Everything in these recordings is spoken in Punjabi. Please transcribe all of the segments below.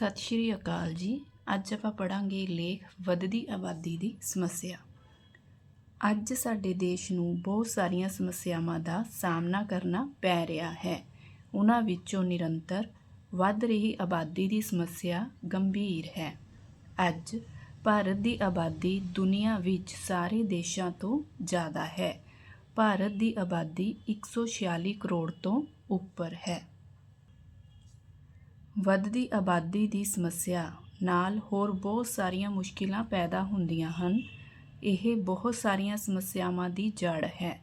ਸਤਿ ਸ਼੍ਰੀ ਅਕਾਲ ਜੀ। ਅੱਜ ਆਪਾਂ ਪੜਾਂਗੇ ਲੇਖ ਵੱਧਦੀ ਆਬਾਦੀ ਦੀ ਸਮੱਸਿਆ। ਅੱਜ ਸਾਡੇ ਦੇਸ਼ ਨੂੰ ਬਹੁਤ ਸਾਰੀਆਂ ਸਮੱਸਿਆਵਾਂ ਦਾ ਸਾਹਮਣਾ ਕਰਨਾ ਪੈ ਰਿਹਾ ਹੈ। ਉਹਨਾਂ ਵਿੱਚੋਂ ਨਿਰੰਤਰ ਵੱਧ ਰਹੀ ਆਬਾਦੀ ਦੀ ਸਮੱਸਿਆ ਗੰਭੀਰ ਹੈ। ਅੱਜ ਭਾਰਤ ਦੀ ਆਬਾਦੀ ਦੁਨੀਆ ਵਿੱਚ ਸਾਰੇ ਦੇਸ਼ਾਂ ਤੋਂ ਜ਼ਿਆਦਾ ਹੈ। ਭਾਰਤ ਦੀ ਆਬਾਦੀ 146 ਕਰੋੜ ਤੋਂ ਉੱਪਰ ਹੈ। ਵੱਧਦੀ ਆਬਾਦੀ ਦੀ ਸਮੱਸਿਆ ਨਾਲ ਹੋਰ ਬਹੁਤ ਸਾਰੀਆਂ ਮੁਸ਼ਕਿਲਾਂ ਪੈਦਾ ਹੁੰਦੀਆਂ ਹਨ। ਇਹ ਬਹੁਤ ਸਾਰੀਆਂ ਸਮੱਸਿਆਵਾਂ ਦੀ ਜੜ੍ਹ ਹੈ।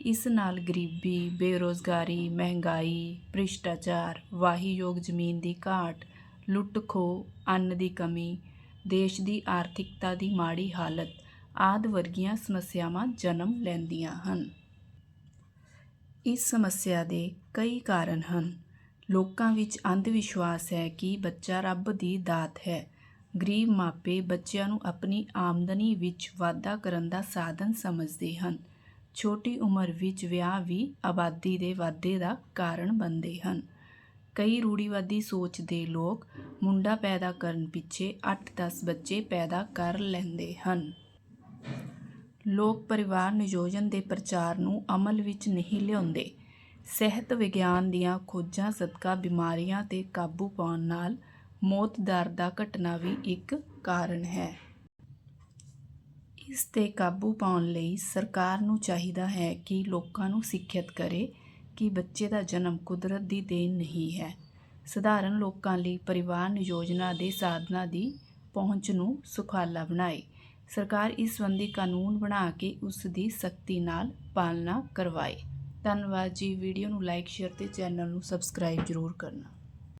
ਇਸ ਨਾਲ ਗਰੀਬੀ, ਬੇਰੋਜ਼ਗਾਰੀ, ਮਹਿੰਗਾਈ, ਭ੍ਰਿਸ਼ਟਾਚਾਰ, ਵਾਹੀਯੋਗ ਜ਼ਮੀਨ ਦੀ ਘਾਟ ਲੁੱਟ ਖੋਹ ਅੰਨ ਦੀ ਕਮੀ, ਦੇਸ਼ ਦੀ ਆਰਥਿਕਤਾ ਦੀ ਮਾੜੀ ਹਾਲਤ ਆਦਿ ਵਰਗੀਆਂ ਸਮੱਸਿਆਵਾਂ ਜਨਮ ਲੈਂਦੀਆਂ ਹਨ। ਇਸ ਸਮੱਸਿਆ ਦੇ ਕਈ ਕਾਰਨ ਹਨ। ਲੋਕਾਂ ਵਿੱਚ ਅੰਧ ਵਿਸ਼ਵਾਸ ਹੈ ਕਿ ਬੱਚਾ ਰੱਬ ਦੀ ਦਾਤ ਹੈ। ਗਰੀਬ ਮਾਪੇ ਬੱਚਿਆਂ ਨੂੰ ਆਪਣੀ ਆਮਦਨੀ ਵਿੱਚ ਵਾਧਾ ਕਰਨ ਦਾ ਸਾਧਨ ਸਮਝਦੇ ਹਨ। ਛੋਟੀ ਉਮਰ ਵਿੱਚ ਵਿਆਹ ਵੀ ਆਬਾਦੀ ਦੇ ਵਾਧੇ ਦਾ ਕਾਰਨ ਬਣਦੇ ਹਨ। ਕਈ ਰੂੜੀਵਾਦੀ ਸੋਚ ਦੇ ਲੋਕ ਮੁੰਡਾ ਪੈਦਾ ਕਰਨ ਪਿੱਛੇ 8-10 ਬੱਚੇ ਪੈਦਾ ਕਰ ਲੈਂਦੇ ਹਨ। ਲੋਕ ਪਰਿਵਾਰ ਨਿਯੋਜਨ ਦੇ ਪ੍ਰਚਾਰ ਨੂੰ ਅਮਲ ਵਿੱਚ ਨਹੀਂ ਲਿਆਉਂਦੇ। ਸਿਹਤ ਵਿਗਿਆਨ ਦੀਆਂ ਖੋਜਾਂ, ਸਦਕਾ ਬਿਮਾਰੀਆਂ ਤੇ ਕਾਬੂ ਪਾਉਣ ਨਾਲ ਮੌਤ ਦਰ ਦਾ ਘਟਣਾ ਵੀ ਇੱਕ ਕਾਰਨ ਹੈ। ਇਸ ਤੇ ਕਾਬੂ ਪਾਉਣ ਲਈ ਸਰਕਾਰ ਨੂੰ ਚਾਹੀਦਾ ਹੈ ਕਿ ਲੋਕਾਂ ਨੂੰ ਸਿੱਖਿਅਤ ਕਰੇ ਕਿ ਬੱਚੇ ਦਾ ਜਨਮ ਕੁਦਰਤ ਦੀ ਦੇਣ ਨਹੀਂ ਹੈ। ਸਧਾਰਨ ਲੋਕਾਂ ਲਈ ਪਰਿਵਾਰ ਨਿਯੋਜਨਾ ਦੇ ਸਾਧਨਾਂ ਦੀ ਪਹੁੰਚ ਨੂੰ ਸੁਖਾਲਾ ਬਣਾਏ। ਸਰਕਾਰ ਇਸ ਸੰਬੰਧੀ ਕਾਨੂੰਨ ਬਣਾ ਕੇ ਉਸ ਦੀ ਸਖਤੀ ਨਾਲ ਪਾਲਣਾ ਕਰਵਾਏ। ਧੰਨਵਾਦ ਜੀ। ਵੀਡੀਓ ਨੂੰ ਲਾਈਕ ਸ਼ੇਅਰ ਤੇ ਚੈਨਲ ਨੂੰ ਸਬਸਕ੍ਰਾਈਬ ਜ਼ਰੂਰ ਕਰਨਾ।